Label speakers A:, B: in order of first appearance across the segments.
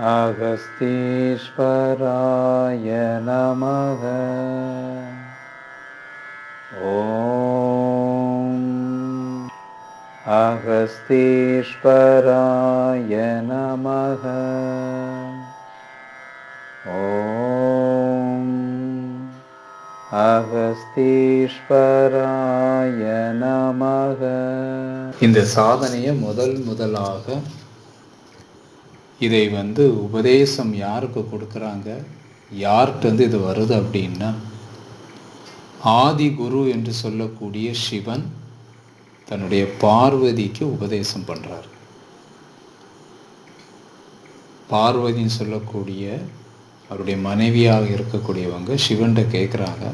A: அகஸ்தீஸ்வராய நமக. ஓம் அகஸ்தீஸ்வராய நமக. ஓம் அகஸ்தீஸ்வராய நமக. இந்த சாதனையை முதல் முதலாக இதை வந்து உபதேசம் யாருக்கு கொடுக்குறாங்க? யார்கிட்ட இது வருது அப்படின்னா ஆதி குரு என்று சொல்லக்கூடிய சிவன் தன்னுடைய பார்வதிக்கு உபதேசம் பண்ணுறார் பார்வதின்னு சொல்லக்கூடிய அவருடைய மனைவியாக இருக்கக்கூடியவங்க சிவன்கிட்ட கேட்குறாங்க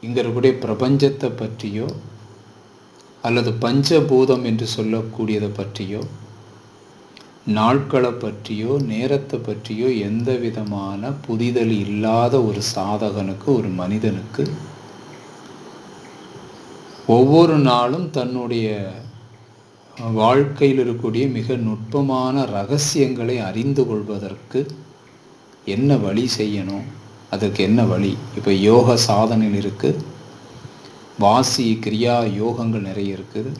A: இங்கே இருக்கக்கூடிய பிரபஞ்சத்தை பற்றியோ அல்லது பஞ்சபூதம் என்று சொல்லக்கூடியதை பற்றியோ நாட்களை பற்றியோ நேரத்தை பற்றியோ எந்த விதமான புரிதல் இல்லாத ஒரு சாதகனுக்கு ஒரு மனிதனுக்கு ஒவ்வொரு நாளும் தன்னுடைய வாழ்க்கையில் இருக்கக்கூடிய மிக நுட்பமான ரகசியங்களை அறிந்து கொள்வதற்கு என்ன வழி செய்யணும்? அதுக்கு என்ன வழி? இப்போ யோக சாதனையில் இருக்குது வாசி கிரியா யோகங்கள் நிறைய இருக்குது.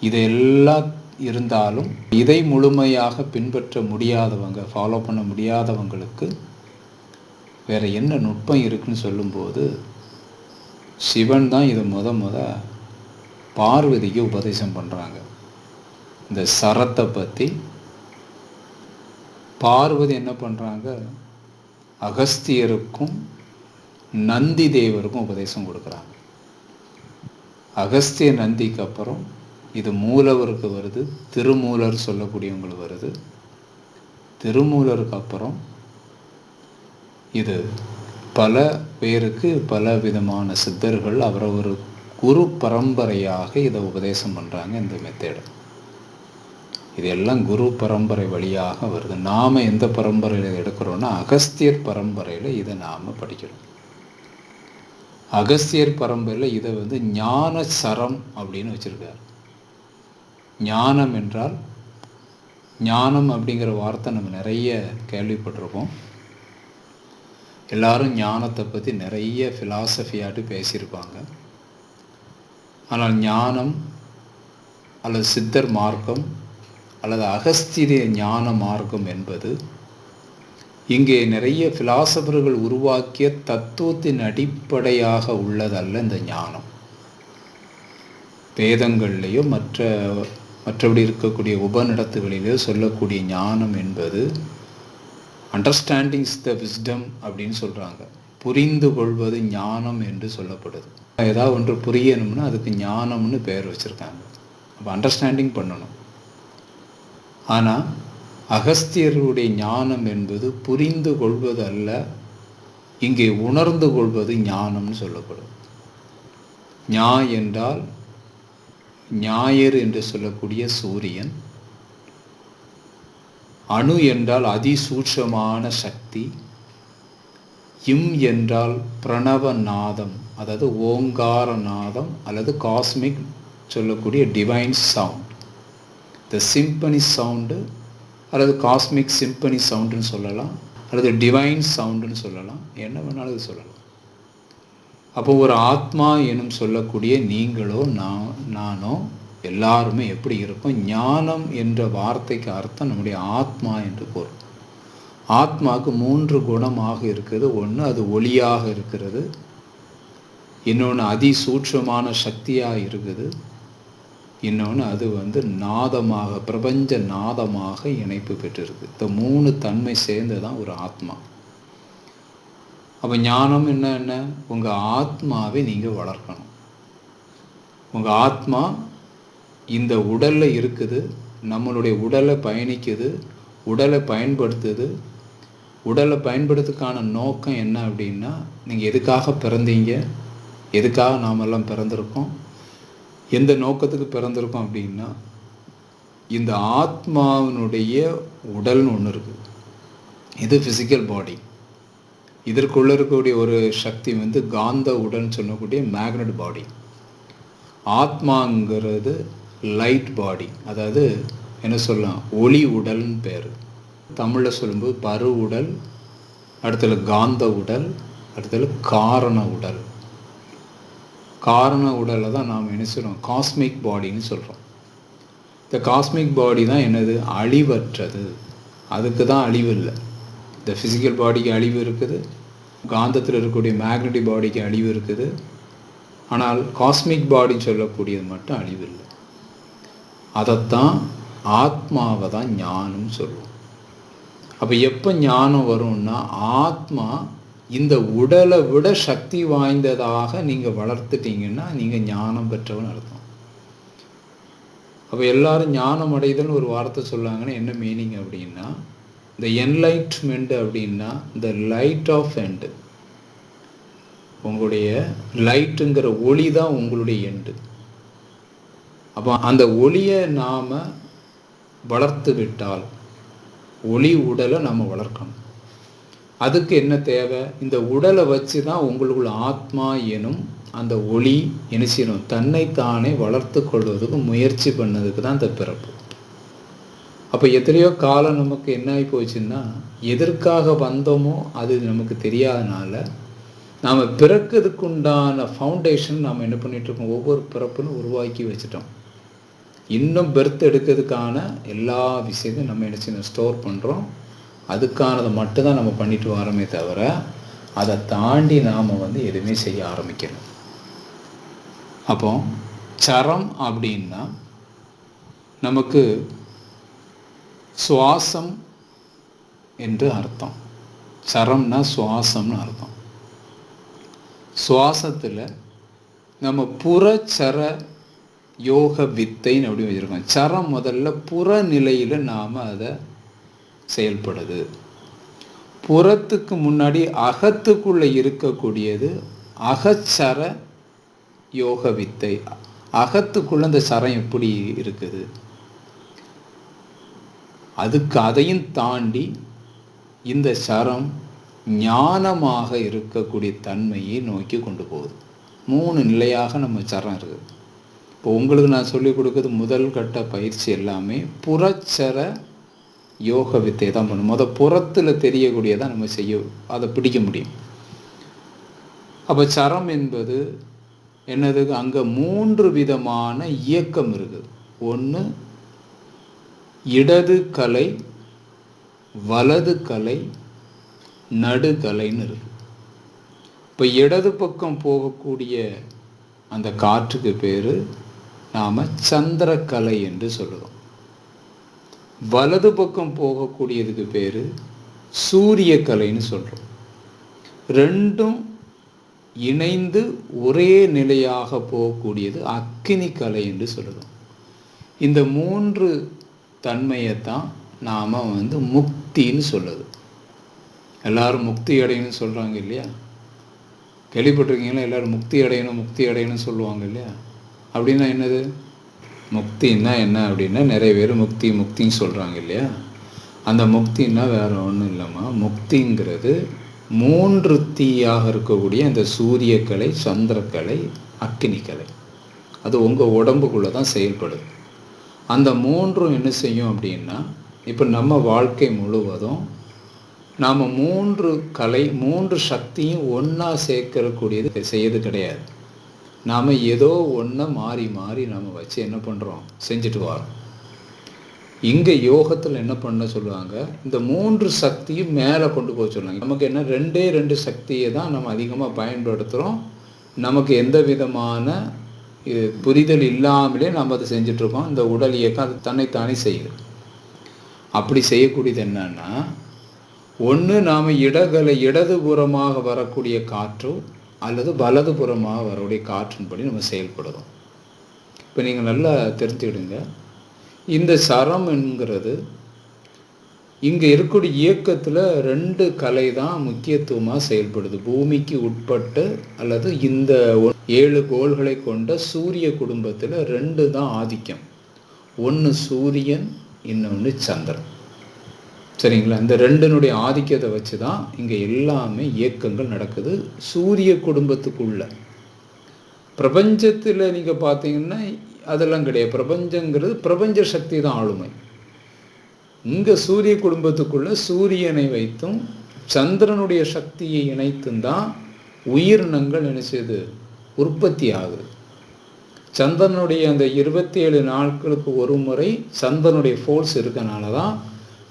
A: இதையெல்லாம் இருந்தாலும் இதை முழுமையாக பின்பற்ற முடியாதவங்க ஃபாலோ பண்ண முடியாதவங்களுக்கு வேறு என்ன நுட்பம் இருக்குன்னு சொல்லும்போது சிவன் தான் இதை முத முத பார்வதிக்கு உபதேசம் பண்ணுறாங்க இந்த சரத்தை பற்றி பார்வதி என்ன பண்ணுறாங்க அகஸ்தியருக்கும் நந்தி தேவருக்கும் உபதேசம் கொடுக்குறாங்க. அகஸ்திய நந்திக்கு அப்புறம் இது மூலவருக்கு வருது திருமூலர் சொல்லக்கூடியவங்களுக்கு வருது. திருமூலருக்கு அப்புறம் இது பல பேருக்கு பல விதமான சித்தர்கள் அவரவர் குரு பரம்பரையாக இதை உபதேசம் பண்ணுறாங்க இந்த மெத்தேடு இதெல்லாம் குரு பரம்பரை வழியாக வருது. நாம் எந்த பரம்பரையில் எடுக்கிறோன்னா அகஸ்தியர் பரம்பரையில் இதை நாம் படிக்கிறோம். அகஸ்தியர் பரம்பரையில் இதை வந்து ஞான சரம் அப்படின்னு வச்சுருக்காரு. ஞானம் என்றால் ஞானம் அப்படிங்கிற வார்த்தை நம்ம நிறைய கேள்விப்பட்டிருக்கோம் எல்லாரும் ஞானத்தை பற்றி நிறைய ஃபிலாசபியாட்டு பேசியிருப்பாங்க. ஆனால் ஞானம் அல்லது சித்தர் மார்க்கம் அல்லது அகஸ்திரிய ஞான மார்க்கம் என்பது இங்கே நிறைய பிலாசபர்கள் உருவாக்கிய தத்துவத்தின் அடிப்படையாக உள்ளதல்ல இந்த ஞானம். வேதங்கள்லேயோ மற்ற மற்றபடி இருக்கக்கூடிய உபநடத்துகளிலே சொல்லக்கூடிய ஞானம் என்பது அண்டர்ஸ்டாண்டிங்ஸ் த விஸ்டம் அப்படின்னு சொல்கிறாங்க புரிந்து கொள்வது ஞானம் என்று சொல்லப்படுது. ஏதாவது ஒன்று புரியணும்னா அதுக்கு ஞானம்னு பெயர் வச்சுருக்காங்க. அப்போ அண்டர்ஸ்டாண்டிங் பண்ணணும். ஆனால் அகஸ்தியருடைய ஞானம் என்பது புரிந்து கொள்வது அல்ல இங்கே உணர்ந்து கொள்வது ஞானம்னு சொல்லப்படும். ஞா என்றால் ஞாயிறு என்று சொல்லக்கூடிய சூரியன். அணு என்றால் அதிசூட்சமான சக்தி. இம் என்றால் பிரணவ நாதம் அதாவது ஓங்கார நாதம் அல்லது காஸ்மிக் சொல்லக்கூடிய divine sound the symphony sound அல்லது காஸ்மிக் சிம்பனி சவுண்டுன்னு சொல்லலாம். அல்லது டிவைன் சவுண்டுன்னு சொல்லலாம். என்ன வேணாலும் இது சொல்லலாம். அப்போ ஒரு ஆத்மா எனும் சொல்லக்கூடிய நீங்களோ நான் நானோ எல்லாருமே எப்படி இருப்போம் ஞானம் என்ற வார்த்தைக்கு அர்த்தம் நம்முடைய ஆத்மா என்று பொருள். ஆத்மாவுக்கு மூன்று குணமாக இருக்குது. ஒன்று அது ஒளியாக இருக்கிறது. இன்னொன்று அதிசூட்சமான சக்தியாக இருக்குது. இன்னொன்று அது வந்து நாதமாக பிரபஞ்ச நாதமாக இணைப்பு பெற்றிருக்கு. இந்த மூணு தன்மை சேர்ந்து தான் ஒரு ஆத்மா. அப்போ ஞானம் என்ன என்ன? உங்கள் ஆத்மாவை நீங்கள் வளர்க்கணும். உங்கள் ஆத்மா இந்த உடலில் இருக்குது நம்மளுடைய உடலை பயணிக்குது உடலை பயன்படுத்துது. உடலை பயன்படுத்துக்கான நோக்கம் என்ன அப்படின்னா நீங்கள் எதுக்காக பிறந்தீங்க? எதுக்காக நாமெல்லாம் பிறந்திருக்கோம்? எந்த நோக்கத்துக்கு பிறந்திருக்கோம் அப்படின்னா இந்த ஆத்மாவினுடைய உடல்னு ஒன்று இருக்குது இது ஃபிசிக்கல் பாடி இதற்குள்ள இருக்கக்கூடிய ஒரு சக்தி வந்து காந்த உடல்னு சொல்லக்கூடிய மேக்னட் பாடி ஆத்மாங்கிறது லைட் பாடி அதாவது என்ன சொல்லலாம்? ஒளி உடல்னு பேர். தமிழில் சொல்லும்போது பரு உடல் அடுத்தது காந்த உடல் அடுத்தது காரண உடல். காரண உடலை தான் நாம் என்ன சொல்கிறோம் காஸ்மிக் பாடின்னு சொல்கிறோம் இந்த காஸ்மிக் பாடி தான் என்னது? அழிவற்றது. அதுக்கு தான் அழிவு இல்லை. இந்த ஃபிசிக்கல் பாடிக்கு அழிவு இருக்குது. காந்தத்தில் இருக்கக்கூடிய மேக்னட்டிக் பாடிக்கு அழிவு இருக்குது. ஆனால் காஸ்மிக் பாடின்னு சொல்லக்கூடியது மட்டும் அழிவு இல்லை. அதைத்தான் ஆத்மாவை தான் ஞானம் சொல்லுவோம். அப்போ எப்போ ஞானம் வரும்னா ஆத்மா இந்த உடலை விட சக்தி வாய்ந்ததாக நீங்கள் வளர்த்துட்டீங்கன்னா நீங்கள் ஞானம் பெற்றவன் அர்த்தம். அப்போ எல்லாரும் ஞானம் அடைதல்னு ஒரு வார்த்தை சொல்லாங்கன்னா என்ன மீனிங் அப்படின்னா இந்த என்லைட்மெண்ட் அப்படின்னா இந்த லைட் ஆஃப் எண்டு உங்களுடைய லைட்டுங்கிற ஒளி தான் உங்களுடைய எண்டு அப்போ அந்த ஒளியை நாம் வளர்த்து விட்டால் ஒளி உடலை நம்ம வளர்க்கணும். அதுக்கு என்ன தேவை? இந்த உடலை வச்சு தான் உங்களுக்குள்ள ஆத்மா எனும் அந்த ஒளி என்ன செய்யணும்? தன்னைத்தானே வளர்த்து கொள்வதுக்கு முயற்சி பண்ணதுக்கு தான் இந்த பிறப்பு. அப்போ எத்தனையோ காலம் நமக்கு என்ன ஆகி போச்சுன்னா எதற்காக வந்தோமோ அது நமக்கு தெரியாதனால நாம் பிறக்கிறதுக்கு உண்டான ஃபவுண்டேஷன் நாம் என்ன பண்ணிகிட்ருக்கோம் ஒவ்வொரு பிறப்புன்னு உருவாக்கி வச்சுட்டோம். இன்னும் பெர்த் எடுக்கிறதுக்கான எல்லா விஷயத்தையும் நம்ம என்ன செய்யணும்? ஸ்டோர் பண்ணுறோம் அதுக்கானதை மட்டும்தான் நம்ம பண்ணிட்டு வரோமே தவிர அதை தாண்டி நாம் வந்து எதுவுமே செய்ய ஆரம்பிக்கணும் அப்போ சரம் அப்படின்னா நமக்கு சுவாசம் என்று அர்த்தம். சரம்னா சுவாசம்னு அர்த்தம். சுவாசத்தில் நம்ம புறச்சர யோக வித்தைன்னு அப்படி வச்சுருக்கோம்? சரம் முதல்ல புற நிலையில் நாம் அதை செயல்படுது. புறத்துக்கு முன்னாடி அகத்துக்குள்ளே இருக்கக்கூடியது அகச்சர யோக வித்தை. அகத்துக்குள்ளே இந்த சரம் எப்படி இருக்குது? அதுக்கு அதையும் தாண்டி இந்த சரம் ஞானமாக இருக்கக்கூடிய தன்மையை நோக்கி கொண்டு போகுது. மூணு நிலையாக நம்ம சரம் இருக்குது. இப்போ உங்களுக்கு நான் சொல்லிக் கொடுக்குறது முதல் கட்ட பயிற்சி எல்லாமே புறச்சர யோக வித்தை தான் பண்ணும். முத புறத்தில் தெரியக்கூடியதான் நம்ம செய்ய அதை பிடிக்க முடியும். அப்போ சரம் என்பது என்னது? அங்கே மூன்று விதமான இயக்கம் இருக்குது. ஒன்று இடது கலை வலது கலை நடுகலைன்னு இருக்கு. இப்போ இடது பக்கம் போகக்கூடிய அந்த காற்றுக்கு பேர் நாம் சந்திரக்கலை என்று சொல்லுவோம் வலது பக்கம் போகக்கூடியதுக்கு பேர் சூரிய கலைன்னு சொல்கிறோம் ரெண்டும் இணைந்து ஒரே நிலையாக போகக்கூடியது அக்கினி கலை என்று சொல்லுவோம் இந்த மூன்று தன்மையைத்தான் நாம் வந்து முக்தின்னு சொல்லுது. எல்லாரும் முக்தி அடையணும்னு சொல்கிறாங்க இல்லையா? கேள்விப்பட்டிருக்கீங்களா? எல்லோரும் முக்தி அடையணும் முக்தி அடையணும்னு சொல்லுவாங்க இல்லையா? அப்படின்னா என்னது? முக்தின்னா என்ன அப்படின்னா நிறைய பேர் முக்தி முக்தின்னு சொல்கிறாங்க இல்லையா? அந்த முக்தின்னா வேறு ஒன்றும் இல்லைம்மா. முக்திங்கிறது மூன்று தீயாக இருக்கக்கூடிய இந்த சூரியக்கலை சந்திரக்கலை அக்கினிக்கலை அது உங்கள் உடம்புக்குள்ளே தான் செயல்படுது. அந்த மூன்றும் என்ன செய்யும் அப்படின்னா இப்போ நம்ம வாழ்க்கை முழுவதும் நாம் மூன்று கலை மூன்று சக்தியும் ஒன்றா சேர்க்கக்கூடியது செய்யறது கிடையாது. நாம் ஏதோ ஒன்றை மாறி மாறி நாம் வச்சு என்ன பண்ணுறோம் செஞ்சுட்டு வரோம். இங்கே யோகத்தில் என்ன பண்ண சொல்லுவாங்க? இந்த மூன்று சக்தியும் மேலே கொண்டு போக சொல்லுவாங்க. நமக்கு என்ன ரெண்டே ரெண்டு சக்தியை தான் நம்ம அதிகமாக பயன்படுத்துகிறோம் நமக்கு எந்த விதமான புரிதல் இல்லாமலே நம்ம அதை செஞ்சிட்ருக்கோம். இந்த உடல் இயக்கம் அது தன்னைத்தானே செய்யுது. அப்படி செய்யக்கூடியது என்னன்னா ஒன்று நாம் இடகலை இடதுபுறமாக வரக்கூடிய காற்றோ அல்லது வலதுபுறமாக வரக்கூடிய காற்றின்படி நம்ம செயல்படுறோம். இப்போ நீங்கள் நல்லா தெரிஞ்சுக்கிடுங்க. இந்த சரம் என்கிறது இங்கே இருக்கக்கூடிய இயக்கத்தில் ரெண்டு கலை தான் முக்கியத்துவமாக செயல்படுது. பூமிக்கு உட்பட்டு அல்லது இந்த ஏழு கோள்களை கொண்ட சூரிய குடும்பத்தில் ரெண்டு தான் ஆதிக்கம். ஒன்று சூரியன் இன்னொன்று சந்திரன். சரிங்களா? இந்த ரெண்டினுடைய ஆதிக்கத்தை வச்சு தான் இங்கே எல்லாமே இயக்கங்கள் நடக்குது. சூரிய குடும்பத்துக்குள்ள. பிரபஞ்சத்தில் நீங்கள் பார்த்தீங்கன்னா அதெல்லாம் கிடையாது. பிரபஞ்சங்கிறது பிரபஞ்ச சக்தி தான் ஆளுமை. இங்கே சூரிய குடும்பத்துக்குள்ளே சூரியனை வைத்தும் சந்திரனுடைய சக்தியை இணைத்தும் தான் உயிரினங்கள் நினைச்சது உற்பத்தி ஆகுது. சந்திரனுடைய அந்த இருபத்தி ஏழு நாட்களுக்கு ஒரு முறை சந்திரனுடைய ஃபோர்ஸ் இருக்கனால தான்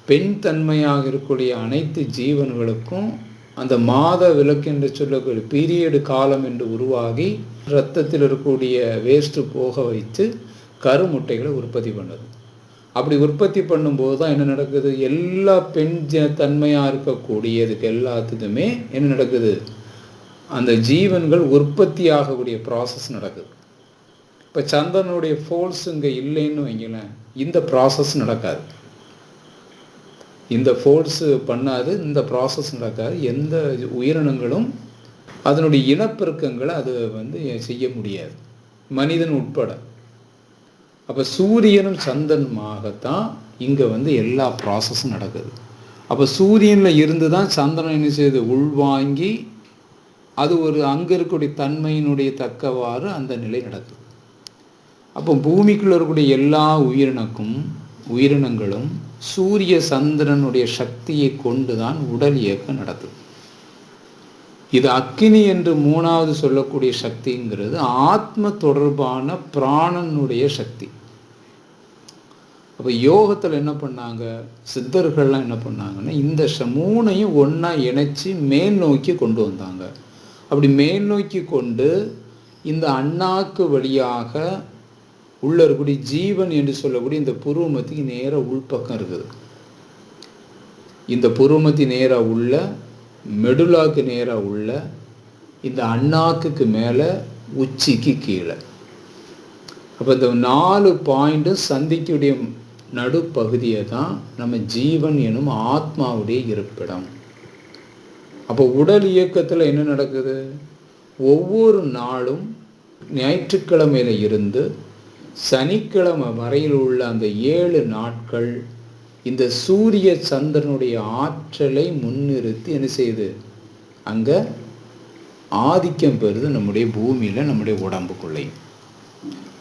A: பெண் தன்மையாக இருக்கக்கூடிய அனைத்து ஜீவன்களுக்கும் அந்த மாத விளக்கு என்று சொல்லக்கூடிய பீரியடு காலம் என்று உருவாகி இரத்தத்தில் இருக்கக்கூடிய வேஸ்ட்டு போக வைத்து கருமுட்டைகளை உற்பத்தி பண்ணுது. அப்படி உற்பத்தி பண்ணும்போது தான் என்ன நடக்குது? எல்லா பெண் தன்மையாக இருக்கக்கூடியதுக்கு எல்லாத்துக்குமே என்ன நடக்குது? அந்த ஜீவன்கள் உற்பத்தி ஆகக்கூடிய ப்ராசஸ் நடக்குது. இப்போ சந்திரனுடைய ஃபோர்ஸ் இங்கே இல்லைன்னு வைங்களேன் இந்த ப்ராசஸ் நடக்காது. இந்த ஃபோர்ஸு பண்ணாது இந்த ப்ராசஸ் நடக்காது. எந்த உயிரினங்களும் அதனுடைய இனப்பெருக்கங்களை அது வந்து செய்ய முடியாது. மனிதன் உட்பட. அப்போ சூரியனும் சந்திரனுமாகத்தான் இங்கே வந்து எல்லா ப்ராசஸும் நடக்குது. அப்போ சூரியனில் இருந்து தான் சந்திரன் என்ன செய்யுது உள்வாங்கி அது ஒரு அங்கே இருக்கக்கூடிய தன்மையினுடைய தக்கவாறு அந்த நிலை நடக்குது. அப்போ பூமிக்குள்ளே இருக்கக்கூடிய எல்லா உயிரினக்கும் உயிரினங்களும் சூரிய சந்திரனுடைய சக்தியை கொண்டு தான் உடல் இயக்கம் நடக்குது. இது அக்கினி என்று மூணாவது சொல்லக்கூடிய சக்திங்கிறது ஆத்ம தொடர்பான பிராணனுடைய சக்தி. அப்போ யோகத்தில் என்ன பண்ணாங்க? சித்தர்கள்லாம் என்ன பண்ணாங்கன்னா இந்த மூணையும் ஒன்றா இணைச்சி மேல் நோக்கி கொண்டு வந்தாங்க. அப்படி மேல் நோக்கி கொண்டு இந்த அண்ணாக்கு வழியாக உள்ள இருக்கக்கூடிய ஜீவன் என்று சொல்லக்கூடிய இந்த புருவமத்திக்கு நேராக உள்பக்கம் இருக்குது. இந்த புருவமத்தி நேராக உள்ள மெடுலாக்கு நேராக உள்ள இந்த அண்ணாக்குக்கு மேலே உச்சிக்கு கீழே. அப்போ இந்த நாலு பாயிண்ட்டும் சந்திக்குடைய நடுப்பகுதியை தான் நம்ம ஜீவன் எனும் ஆத்மாவுடைய இருப்பிடம். அப்போ உடல் இயக்கத்தில் என்ன நடக்குது? ஒவ்வொரு நாளும் ஞாயிற்றுக்கிழமையில இருந்து சனிக்கிழமை வரையில் உள்ள அந்த ஏழு நாட்கள் இந்த சூரிய சந்திரனுடைய ஆற்றலை முன்னிறுத்தி என்ன செய்யுது? அங்கே ஆதிக்கம் பெறுது நம்முடைய பூமியில் நம்முடைய உடம்புக்குள்ளேயும்.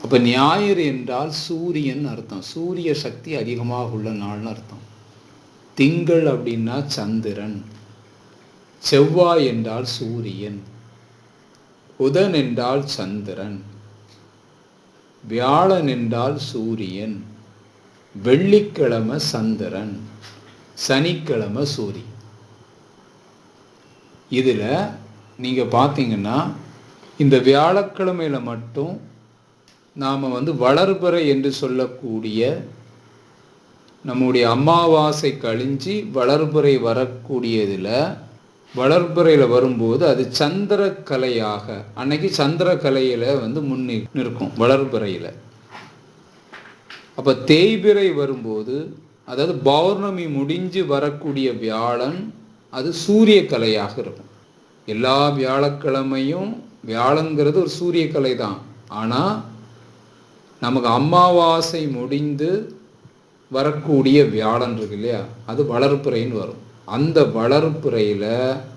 A: அப்போ ஞாயிறு என்றால் சூரியன் அர்த்தம். சூரிய சக்தி அதிகமாக உள்ள நாள்னு அர்த்தம். திங்கள் அப்படின்னா சந்திரன். செவ்வாய் என்றால் சூரியன். புதன் என்றால் சந்திரன். வியாழன் என்றால் சூரியன். வெள்ளிக்கிழமை சந்திரன் சனிக்கிழமை சூரி இதில் நீங்கள் பார்த்தீங்கன்னா இந்த வியாழக்கிழமையில் மட்டும் நாம் வந்து வளர்பறை என்று சொல்லக்கூடிய நம்முடைய அமாவாசை கழிஞ்சு வளர்பறை வரக்கூடியதில் வளர்பறையில் வரும்போது அது சந்திரக்கலையாக அன்னைக்கு சந்திரக்கலையில் வந்து முன்னி நிற்கும் வளர்பறையில். அப்போ தேய்பிறை வரும்போது அதாவது பௌர்ணமி முடிஞ்சு வரக்கூடிய வியாழன் அது சூரிய கலையாக இருக்கும். எல்லா வியாழக்கிழமையும் வியாழங்கிறது ஒரு சூரிய கலை தான். ஆனால் நமக்கு அமாவாசை முடிந்து வரக்கூடிய வியாழன் இருக்கு இல்லையா? அது வளர்ப்புறைன்னு வரும். அந்த வளர்ப்புறையில்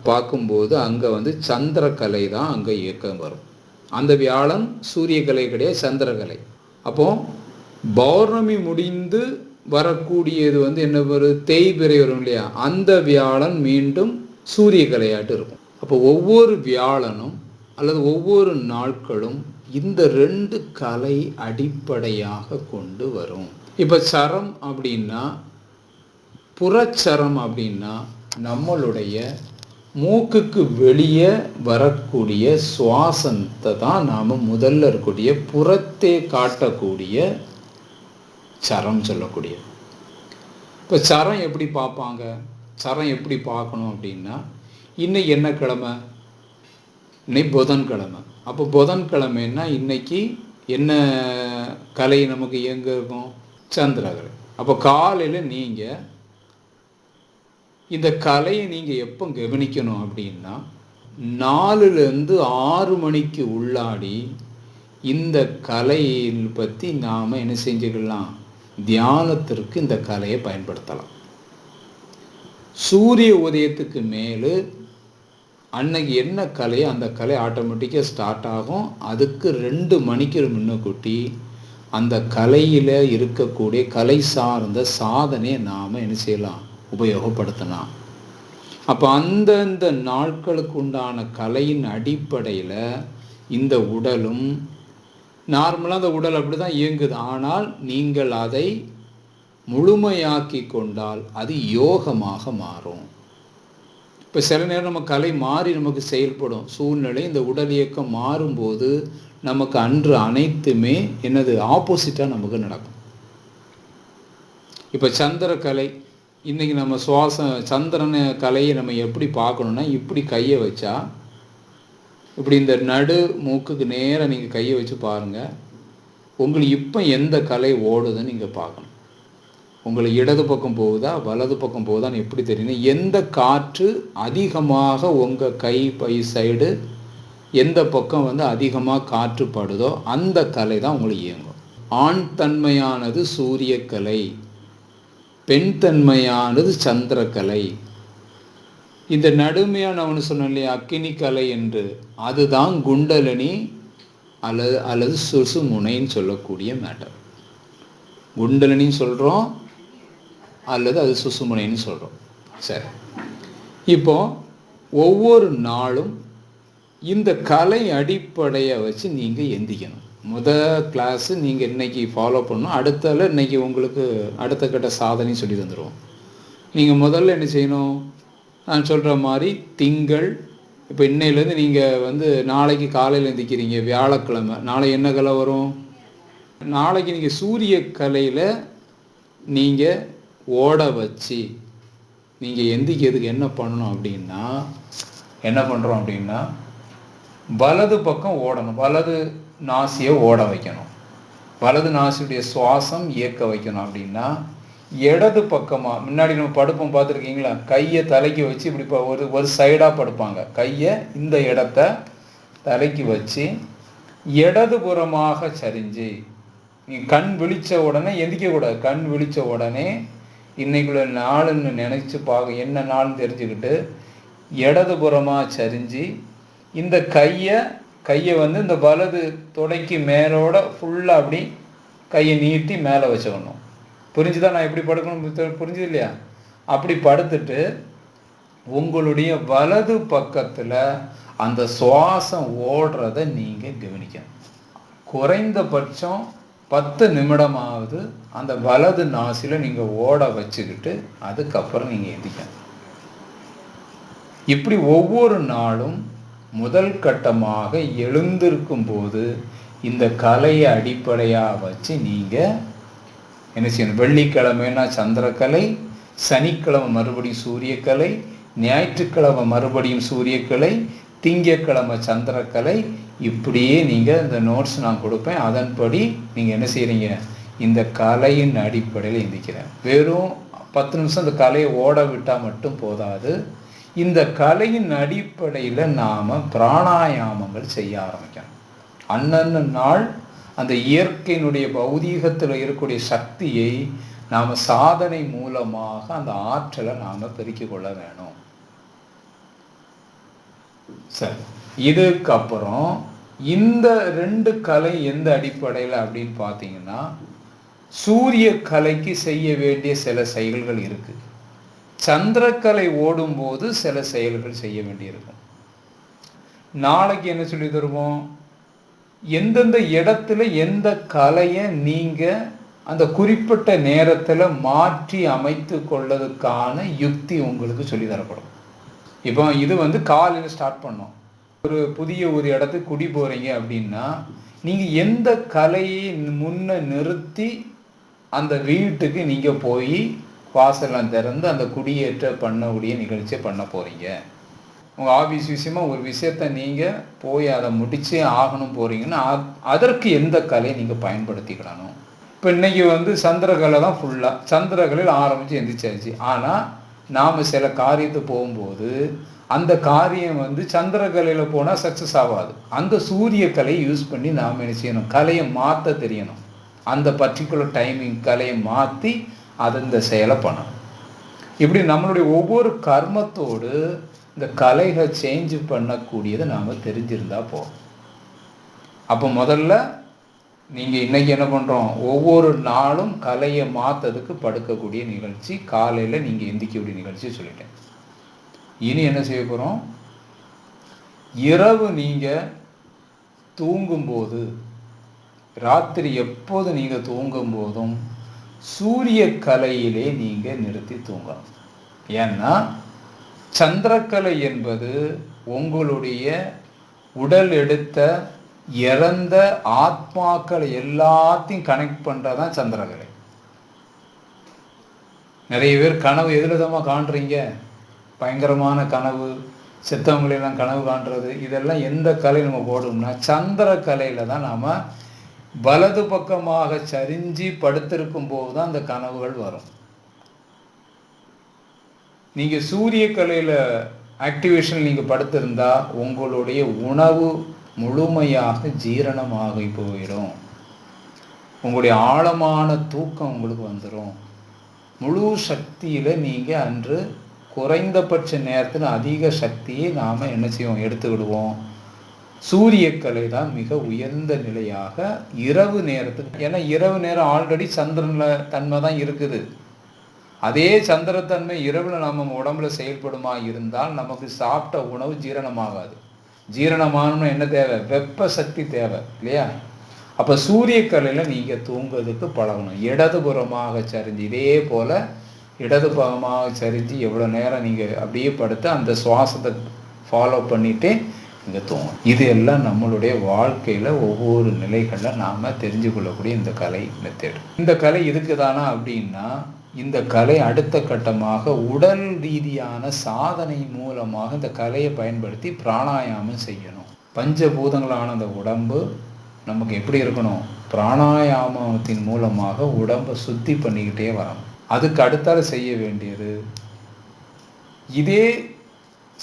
A: பார்க்கும்போது அங்கே வந்து சந்திரக்கலை தான் அங்கே இயக்கம் வரும். அந்த வியாழன் சூரியக்கலை கிடையாது சந்திரக்கலை அப்போ பௌர்ணமி முடிந்து வரக்கூடியது வந்து என்ன வரும் தேய்பிறை வரும் இல்லையா? அந்த வியாழன் மீண்டும் சூரிய கலையாட்டு இருக்கும். அப்போ ஒவ்வொரு வியாழனும் அல்லது ஒவ்வொரு நாட்களும் இந்த ரெண்டு கலை அடிப்படையாக கொண்டு வரும். இப்போ சரம் அப்படின்னா புறச்சரம் அப்படின்னா நம்மளுடைய மூக்குக்கு வெளியே வரக்கூடிய சுவாசத்தை தான் நாம் முதல்ல இருக்கக்கூடிய புறத்தே காட்டக்கூடிய சரம் சொல்லக்கூடிய இப்போ சரம் எப்படி பார்ப்பாங்க? சரம் எப்படி பார்க்கணும் அப்படின்னா இன்னைக்கு என்ன கிழமை? இன்னைக்கு புதன்கிழமை. அப்போ புதன்கிழமைன்னா இன்னைக்கு என்ன கலை நமக்கு எங்கே இருக்கும்? சந்திரகலை அப்போ காலையில் நீங்கள் இந்த கலையை நீங்கள் எப்போ கவனிக்கணும் அப்படின்னா நாலுலேருந்து ஆறு மணிக்கு உள்ளாடி இந்த கலையை பற்றி நாம் என்ன செஞ்சுக்கலாம்? தியானத்திற்கு இந்த கலையை பயன்படுத்தலாம். சூரிய உதயத்துக்கு மேலே அன்னைக்கு என்ன கலையோ அந்த கலை ஆட்டோமேட்டிக்காக ஸ்டார்ட் ஆகும். அதுக்கு ரெண்டு மணிக்கு முன்னக்கூட்டி அந்த கலையில் இருக்கக்கூடிய கலை சார்ந்த சாதனையை நாம் என்ன செய்யலாம்? உபயோகப்படுத்தலாம். அப்போ அந்தந்த நாட்களுக்கு உண்டான கலையின் அடிப்படையில் இந்த உடலும் நார்மலாக அந்த உடல் அப்படி தான் இயங்குது. ஆனால் நீங்கள் அதை முழுமையாக்கி கொண்டால் அது யோகமாக மாறும். இப்போ சில நேரம் நம்ம கலை மாறி நமக்கு செயல்படும். சூழ்நிலை இந்த உடல் இயக்கம் மாறும்போது நமக்கு அன்று அனைத்துமே என்னது? ஆப்போசிட்டாக நமக்கு நடக்கும். இப்போ சந்திரக்கலை இன்றைக்கி நம்ம சுவாசம் சந்திரன கலையை நம்ம எப்படி பார்க்கணுன்னா இப்படி கையை வச்சா இப்படி இந்த நடு மூக்குக்கு நேராக நீங்கள் கையை வச்சு பாருங்கள் உங்களுக்கு இப்போ எந்த கலை ஓடுதுன்னு நீங்கள் பார்க்கணும். உங்களை இடது பக்கம் போகுதா வலது பக்கம் போகுதான்னு எப்படி தெரியும் எந்த காற்று அதிகமாக உங்கள் கை பை சைடு எந்த பக்கம் வந்து அதிகமாக காற்று படுதோ அந்த கலை தான் உங்களுக்கு இயங்கும். ஆண் தன்மையானது சூரியக்கலை பெண் தன்மையானது சந்திரக்கலை. இந்த நடுமையான அவனு சொன்ன இல்லையா? அக்கினி கலை என்று. அதுதான் குண்டலினி அல்லது அல்லது சுசுமுனைன்னு சொல்லக்கூடிய மேட்டர் குண்டலினின்னு சொல்கிறோம் அல்லது அது சுசுமுனைன்னு சொல்கிறோம் சரி. இப்போ ஒவ்வொரு நாளும் இந்த கலை அடிப்படையை வச்சு நீங்கள் எந்திக்கணும். முத கிளாஸு நீங்கள் இன்றைக்கி ஃபாலோ பண்ணணும். அடுத்தால இன்றைக்கி உங்களுக்கு அடுத்த கட்ட சாதனையும் சொல்லி தந்துடுவோம் நீங்கள் முதல்ல என்ன செய்யணும்? நான் சொல்கிற மாதிரி திங்கள் இப்போ இன்னையிலேருந்து நீங்கள் வந்து நாளைக்கு காலையில் எந்திக்கிறீங்க வியாழக்கிழமை. நாளை என்ன கலை வரும்? நாளைக்கு நீங்கள் சூரிய கலையில் நீங்கள் ஓட வச்சு நீங்கள் எந்திக்கிறதுக்கு என்ன பண்ணணும் அப்படின்னா என்ன பண்ணுறோம் அப்படின்னா வலது பக்கம் ஓடணும். வலது நாசியை ஓட வைக்கணும். வலது நாசியுடைய சுவாசம் இயக்க வைக்கணும் அப்படின்னா இடது பக்கமாக முன்னாடி நம்ம படுப்போம் பார்த்துருக்கீங்களா? கையை தலைக்கு வச்சு இப்படி ஒரு ஒரு சைடாக படுப்பாங்க. கையை இந்த இடத்த தலைக்கு வச்சு இடதுபுறமாக சரிஞ்சு நீ கண் விழிச்ச உடனே எந்திக்கக்கூடாது கண் விழித்த உடனே இன்னைக்குள்ள நாளுன்னு நினச்சி பார்க்க என்ன நாள்னு தெரிஞ்சுக்கிட்டு இடதுபுறமாக சரிஞ்சு இந்த கையை கையை வந்து இந்த வலது தொடைக்கு மேலோட ஃபுல்லாக அப்படி கையை நீட்டி மேலே வச்சுக்கணும். புரிஞ்சுதான் நான் எப்படி படுக்கணும் புரிஞ்சுது இல்லையா? அப்படி படுத்துட்டு உங்களுடைய வலது பக்கத்தில் அந்த சுவாசம் ஓடுறத நீங்கள் கவனிக்கணும். குறைந்தபட்சம் பத்து நிமிடமாவது அந்த வலது நாசில நீங்கள் ஓட வச்சுக்கிட்டு அதுக்கப்புறம் நீங்கள் எந்திக்கணும். இப்படி ஒவ்வொரு நாளும் முதல் கட்டமாக எழுந்திருக்கும் போது இந்த கலையை அடிப்படையாக வச்சு நீங்கள் என்ன செய்யணும்? வெள்ளிக்கிழமைனா சந்திரக்கலை. சனிக்கிழமை மறுபடியும் சூரியக்கலை. ஞாயிற்றுக்கிழமை மறுபடியும் சூரியக்கலை. திங்கக்கிழமை சந்திரக்கலை. இப்படியே நீங்கள் இந்த நோட்ஸ் நான் கொடுப்பேன். அதன்படி நீங்கள் என்ன செய்கிறீங்க இந்த கலையின் அடிப்படையில் எந்திக்கிறேன். வெறும் பத்து நிமிஷம் இந்த கலையை ஓட விட்டால் மட்டும் போதாது. இந்த கலையின் அடிப்படையில் நாம் பிராணாயாமங்கள் செய்ய ஆரம்பிக்கணும். அன்னன்னு நாள் அந்த இயற்கையினுடைய பௌதீகத்தில் இருக்கக்கூடிய சக்தியை நாம் சாதனை மூலமாக அந்த ஆற்றலை நாம் பெருக்கிக் கொள்ள வேணும். சரி. இதுக்கப்புறம் இந்த ரெண்டு கலை எந்த அடிப்படையில் அப்படின்னு பார்த்தீங்கன்னா சூரிய கலைக்கு செய்ய வேண்டிய சில செயல்கள் இருக்குது சந்திரக்கலை ஓடும்போது சில செயல்கள் செய்ய வேண்டியிருக்கும். நாளைக்கு என்ன சொல்லி தருவோம்? எந்தெந்த இடத்துல எந்த கலையை நீங்கள் அந்த குறிப்பிட்ட நேரத்தில் மாற்றி அமைத்து கொள்ளதுக்கான யுக்தி உங்களுக்கு சொல்லி தரப்படும். இப்போ இது வந்து காலையில் ஸ்டார்ட் பண்ணோம். ஒரு புதிய ஒரு இடத்துக்கு குடி போகிறீங்க அப்படின்னா நீங்கள் எந்த கலையை முன்ன நிறுத்தி அந்த வீட்டுக்கு நீங்கள் போய் வாசலாம் திறந்து அந்த குடியேற்ற பண்ணக்கூடிய நிகழ்ச்சியை பண்ண போகிறீங்க உங்கள் ஆஃபீஸ் விஷயமா ஒரு விஷயத்த நீங்கள் போய் அதை முடிச்சே ஆகணும் போகிறீங்கன்னா அதற்கு எந்த கலையை நீங்கள் பயன்படுத்திக்கிடணும்? இப்போ இன்றைக்கி வந்து சந்திரகலை தான் ஃபுல்லாக சந்திரகலையில் ஆரம்பித்து எந்திரிச்சாச்சு. ஆனால் நாம் சில காரியத்தை போகும்போது அந்த காரியம் வந்து சந்திரகலையில் போனால் சக்ஸஸ் ஆகாது. அந்த சூரிய கலையை யூஸ் பண்ணி நாம் என்ன செய்யணும்? கலையை மாற்ற தெரியணும். அந்த பர்டிகுலர் டைமிங் கலையை மாற்றி அதை இந்த செயலை பண்ணணும். இப்படி நம்மளுடைய ஒவ்வொரு கர்மத்தோடு இந்த கலைகளை சேஞ்ச் பண்ணக்கூடியதை நாம் தெரிஞ்சிருந்தா போதும். அப்போ முதல்ல நீங்கள் இன்றைக்கி என்ன பண்ணுறோம் ஒவ்வொரு நாளும் கலையை மாற்றதுக்கு படுக்கக்கூடிய நிகழ்ச்சி காலையில் நீங்கள் எந்திக்கக்கூடிய நிகழ்ச்சி சொல்லிட்டேன். இனி என்ன செய்ய போகிறோம் இரவு நீங்கள் தூங்கும்போது ராத்திரி எப்போது நீங்கள் தூங்கும் போதும் சூரிய கலையிலே நீங்கள் நிறுத்தி தூங்கணும். ஏன்னா சந்திரக்கலை என்பது உங்களுடைய உடல் எடுத்த இறந்த ஆத்மாக்களை எல்லாத்தையும் கனெக்ட் பண்ணுறதான் சந்திரகலை நிறைய பேர் கனவு எதிர்விதமாக காண்றீங்க? பயங்கரமான கனவு செத்தவங்களெல்லாம் கனவு காண்றது இதெல்லாம் எந்த கலை நம்ம போடும்னா சந்திர கலையில் தான் நாம் வலது பக்கமாக சரிஞ்சு படுத்திருக்கும் போது தான் அந்த கனவுகள் வரும். நீங்கள் சூரிய கலையில் ஆக்டிவேஷன் நீங்கள் படுத்திருந்தா உங்களுடைய உணவு முழுமையாக ஜீரணமாகி போயிடும் உங்களுடைய ஆழமான தூக்கம் உங்களுக்கு வந்துடும் முழு சக்தியில் நீங்கள் அன்று குறைந்தபட்ச நேரத்தில் அதிக சக்தியை நாம் என்ன செய்வோம்? எடுத்துக்கிடுவோம். சூரியக்கலை தான் மிக உயர்ந்த நிலையாக இரவு நேரத்துக்கு ஏன்னா இரவு நேரம் ஆல்ரெடி சந்திரனில் தன்மை தான் இருக்குது. அதே சந்திரத்தன்மை இரவில் நம்ம உடம்புல செயல்படுமா இருந்தால் நமக்கு சாப்பிட்ட உணவு ஜீரணமாகாது. ஜீரணமானு என்ன தேவை? வெப்ப சக்தி தேவை இல்லையா? அப்போ சூரியக்கலையில் நீங்கள் தூங்குறதுக்கு பழகணும். இடதுபுறமாக சரிஞ்சு இதே போல் இடதுபுறமாக சரிஞ்சு எவ்வளோ நேரம் நீங்கள் அப்படியே படுத்து அந்த சுவாசத்தை ஃபாலோ பண்ணிவிட்டு இங்கே தூங்கணும். இது எல்லாம் நம்மளுடைய வாழ்க்கையில் ஒவ்வொரு நிலைகளில் நாம் தெரிஞ்சு கொள்ளக்கூடிய இந்த கலை மெத்தேடு இந்த கலை இதுக்கு தானா அப்படின்னா இந்த கலை அடுத்த கட்டமாக உடல் ரீதியான சாதனை மூலமாக இந்த கலையை பயன்படுத்தி பிராணாயாமம் செய்யணும். பஞ்சபூதங்களான அந்த உடம்பு நமக்கு எப்படி இருக்கணும்? பிராணாயாமத்தின் மூலமாக உடம்பை சுத்தி பண்ணிக்கிட்டே வரணும். அதுக்கு அடுத்தால செய்ய வேண்டியது இதே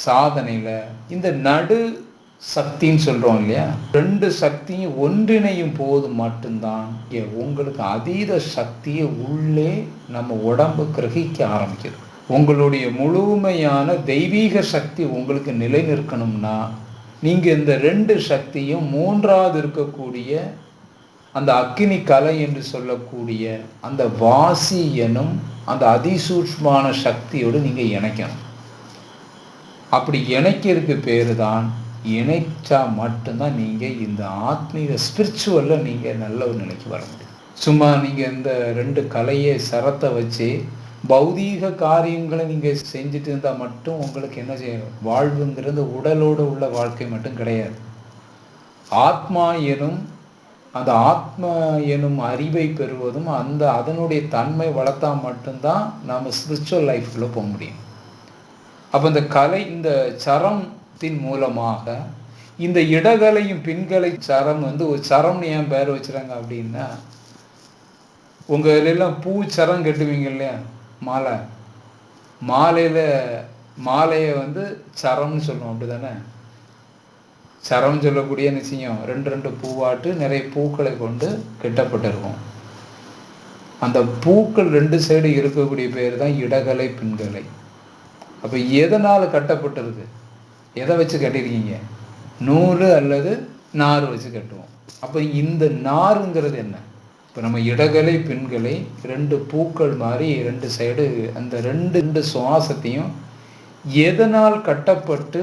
A: சாதனையில் இந்த நடு சக்தின்னு சொல்கிறோம் இல்லையா? ரெண்டு சக்தியும் ஒன்றிணையும் போது மட்டும்தான் உங்களுக்கு அதீத சக்தியை உள்ளே நம்ம உடம்பு கிரகிக்க ஆரம்பிக்குது. உங்களுடைய முழுமையான தெய்வீக சக்தி உங்களுக்கு நிலை நிற்கணும்னா நீங்கள் இந்த ரெண்டு சக்தியும் மூன்றாவது இருக்கக்கூடிய அந்த அக்னி கலை என்று சொல்லக்கூடிய அந்த வாசி எனும் அந்த அதிசூட்சமான சக்தியோடு நீங்கள் இணைக்கணும். அப்படி இணைக்கிறதுக்கு பேர் தான் இணைத்தா மட்டும்தான் நீங்கள் இந்த ஆத்மீக ஸ்பிரிச்சுவலில் நீங்கள் நல்ல ஒரு நிலைக்கு வர முடியும். சும்மா நீங்கள் இந்த ரெண்டு கலையை சரத்தை வச்சு பௌதீக காரியங்களை நீங்கள் செஞ்சுட்டு இருந்தால் மட்டும் உங்களுக்கு என்ன செய்யணும் வாழ்வுங்கிறது உடலோடு உள்ள வாழ்க்கை மட்டும் கிடையாது. ஆத்மா எனும் அந்த ஆத்மா எனும் அறிவை பெறுவதும் அந்த அதனுடைய தன்மை வளர்த்தா மட்டும்தான் நாம் ஸ்பிரிச்சுவல் லைஃப்குள்ளே போக முடியும். அப்போ இந்த கலை இந்த சரம் சரத்தின் மூலமாக இந்த இடகலையும் பின்கலை சரம் வந்து ஒரு சரம்னு ஏன் பேர் வச்சுறாங்க அப்படின்னா உங்கள் எல்லாம் பூ சரம் கட்டுவீங்க இல்லையா? மாலை. மாலையில் மாலையை வந்து சரம்னு சொல்லுவோம் அப்படி தானே சரம் சொல்லக்கூடிய நிச்சயம் ரெண்டு ரெண்டு பூவாட்டு நிறைய பூக்களை கொண்டு கெட்டப்பட்டிருக்கும். அந்த பூக்கள் ரெண்டு சைடு இருக்கக்கூடிய பேர் தான் இடகலை பின்கலை அப்போ எதனால் கட்டப்பட்டிருக்கு? எதை வச்சு கட்டிருக்கீங்க நூறு அல்லது நார் வச்சு கட்டுவோம். அப்போ இந்த நாருங்கிறது என்ன? இப்போ நம்ம இடகலை பெண்களை ரெண்டு பூக்கள் மாதிரி ரெண்டு சைடு அந்த ரெண்டு ரெண்டு சுவாசத்தையும் எதனால் கட்டப்பட்டு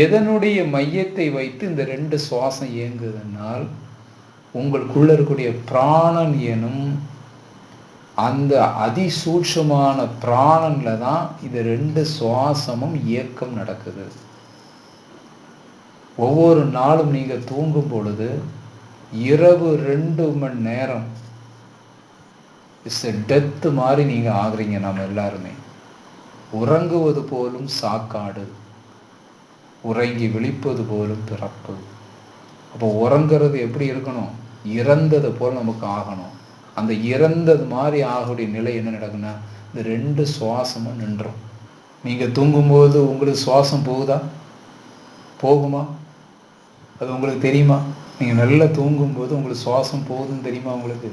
A: எதனுடைய மையத்தை வைத்து இந்த ரெண்டு சுவாசம் இயங்குதுனால் உங்களுக்குள்ள இருக்கக்கூடிய பிராணன் எனும் அந்த அதிசூட்சமான பிராணனில் தான் இது ரெண்டு சுவாசமும் இயக்கம் நடக்குது. ஒவ்வொரு நாளும் நீங்கள் தூங்கும் பொழுது இரவு ரெண்டு மணி நேரம் இட்ஸ் எ டெத்து மாதிரி நீங்கள் ஆகுறீங்க நம்ம எல்லாருமே. உறங்குவது போலும் சாக்காடு உறங்கி விழிப்பது போலும் பிறப்பு. அப்போ உறங்குறது எப்படி இருக்கணும்? இறந்தது போல் நமக்கு ஆகணும். அந்த இறந்தது மாதிரி ஆகக்கூடிய நிலை என்ன நடக்குன்னா இந்த ரெண்டு சுவாசமும் நின்றோம். நீங்கள் தூங்கும்போது உங்களுக்கு சுவாசம் போகுதா? போகுமா? அது உங்களுக்கு தெரியுமா? நீங்கள் நல்லா தூங்கும்போது உங்களுக்கு சுவாசம் போகுதுன்னு தெரியுமா உங்களுக்கு?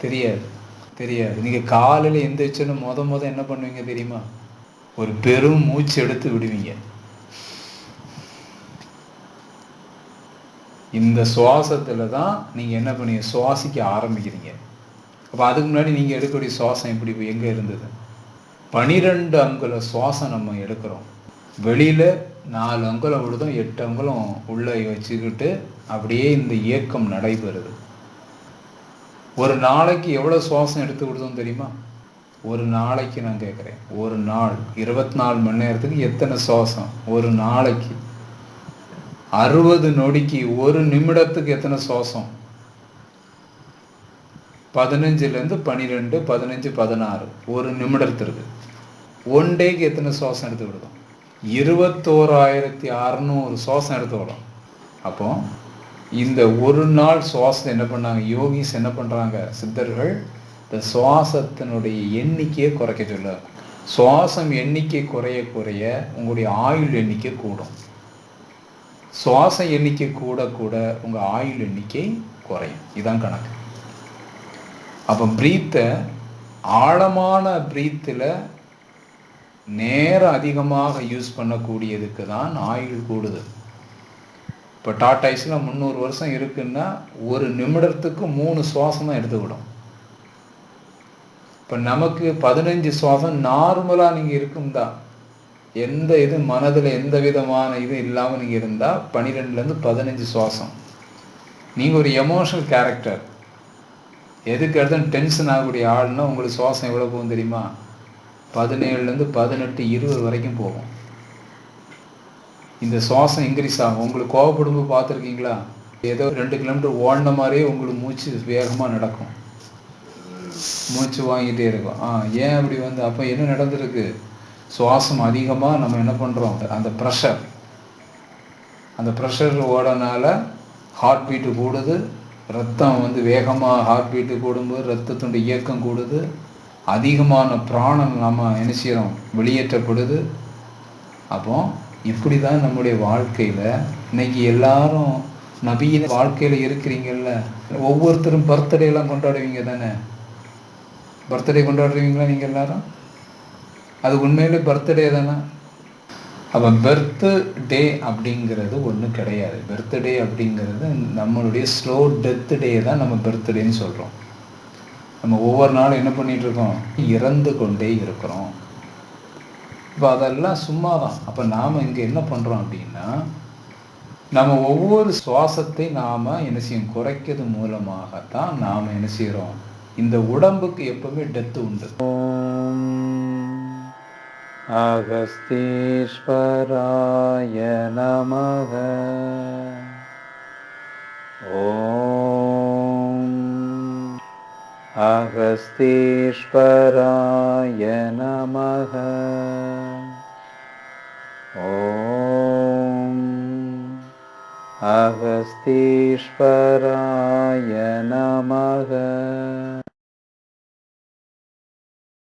A: தெரியாது. தெரியாது. நீங்கள் காலையில் எந்திரிச்சோன்னு மொத மொதல் என்ன பண்ணுவீங்க தெரியுமா? ஒரு பெரும் மூச்சு எடுத்து விடுவீங்க. இந்த சுவாசத்தில் தான் நீங்கள் என்ன பண்ணி சுவாசிக்க ஆரம்பிக்கிறீங்க. அப்போ அதுக்கு முன்னாடி நீங்கள் எடுக்கக்கூடிய சுவாசம் எப்படி எங்கே இருந்தது? பனிரெண்டு அங்குல சுவாசம் நம்ம எடுக்கிறோம். வெளியில் நாலு அங்குலம் விடுதும் எட்டு அங்குலம் உள்ளே வச்சுக்கிட்டு அப்படியே இந்த இயக்கம் நடைபெறுது. ஒரு நாளைக்கு எவ்வளோ சுவாசம் எடுத்து விடுதோம் தெரியுமா? ஒரு நாளைக்கு நான் கேட்குறேன். ஒரு நாள் இருபத்தி நாலு மணி நேரத்துக்கு எத்தனை சுவாசம்? ஒரு நாளைக்கு. அறுபது நொடிக்கு ஒரு நிமிடத்துக்கு எத்தனை சுவாசம்? பதினஞ்சுலேருந்து பன்னிரெண்டு பதினஞ்சு பதினாறு. ஒரு நிமிடத்திற்கு. ஒன் டேக்கு எத்தனை சுவாசம் எடுத்து விடுதோம்? இருபத்தோராயிரத்தி அறநூறு சுவாசம் எடுத்து விடும் அப்போ இந்த ஒரு நாள் சுவாசத்தை என்ன பண்ணாங்க? யோகிஸ் என்ன பண்ணுறாங்க சித்தர்கள் இந்த சுவாசத்தினுடைய எண்ணிக்கையை குறைக்க சொல்ல சுவாசம் எண்ணிக்கை குறைய குறைய உங்களுடைய ஆயுள் எண்ணிக்கை கூடும். சுவாச எண்ணிக்கை கூட கூட உங்கள் ஆயுள் எண்ணிக்கை குறையும். இதுதான் கணக்கு. அப்போ ப்ரீத்தை ஆழமான ப்ரீத்தில் நேரம் அதிகமாக யூஸ் பண்ணக்கூடியதுக்கு தான் ஆயுள் கூடுது. இப்போ டாட்டாய்ஸில் முந்நூறு வருஷம் இருக்குன்னா ஒரு நிமிடத்துக்கு மூணு சுவாசம் தான் எடுத்துக்கிடும். இப்போ நமக்கு பதினஞ்சு சுவாசம் நார்மலாக நீங்கள் இருக்கும் தான் எந்த இது மனதில் எந்த விதமான இது இல்லாமல் நீங்கள் இருந்தால் பன்னிரெண்டுலேருந்து பதினஞ்சு சுவாசம். நீங்கள் ஒரு எமோஷனல் கேரக்டர் எதுக்கு எடுத்து டென்ஷன் ஆகக்கூடிய ஆள்னா உங்களுக்கு சுவாசம் எவ்வளோ போகும் தெரியுமா? பதினேழுலேருந்து பதினெட்டு இருபது வரைக்கும் போகும். இந்த சுவாசம் இன்க்ரீஸ் ஆகும். உங்களுக்கு கோவப்படும்போது பார்த்துருக்கீங்களா? ஏதோ ரெண்டு கிலோமீட்டர் ஓடின மாதிரியே உங்களுக்கு மூச்சு வேகமாக நடக்கும். மூச்சு வாங்கிட்டே இருக்கும். ஆ ஏன் அப்படி வந்து? அப்போ என்ன நடந்திருக்கு? சுவாசம் அதிகமாக நம்ம என்ன பண்ணுறோம் அந்த ப்ரெஷர் அந்த ப்ரெஷர் ஓடனால ஹார்ட் பீட்டு கூடுது. ரத்தம் வந்து வேகமாக ஹார்ட் பீட்டு கூடும்போது ரத்தத்துடைய இயக்கம் கூடுது. அதிகமான பிராணம் நம்ம என்ன செய்கிறோம் வெளியேற்றப்படுது. அப்போ இப்படி தான் நம்முடைய வாழ்க்கையில் இன்னைக்கு எல்லாரும் நவீன வாழ்க்கையில் இருக்கிறீங்கல்ல ஒவ்வொருத்தரும் பர்த்டேலாம் கொண்டாடுவீங்க தானே? பர்த்டே கொண்டாடுறீங்களா நீங்கள் எல்லாரும்? அது உண்மையிலே பர்த்டே தானே? அப்போ பர்த்து டே அப்படிங்கிறது ஒன்றும் கிடையாது. பர்த்டே அப்படிங்கிறது நம்மளுடைய ஸ்லோ டெத்து டே தான் நம்ம பர்த்டேன்னு சொல்கிறோம் நம்ம ஒவ்வொரு நாளும் என்ன பண்ணிட்டு இருக்கோம்? இறந்து கொண்டே இருக்கிறோம். இப்போ அதெல்லாம் சும்மா தான் அப்போ நாம் இங்கே என்ன பண்ணுறோம் அப்படின்னா நம்ம ஒவ்வொரு சுவாசத்தை நாம் என்ன செய்யும்? குறைக்கிறது மூலமாகத்தான் நாம் என்ன செய்கிறோம் இந்த உடம்புக்கு எப்பவுமே டெத்து உண்டு.
B: अगस्तीश्वराय नमः ॐ अगस्तीश्वराय नमः ॐ अगस्तीश्वराय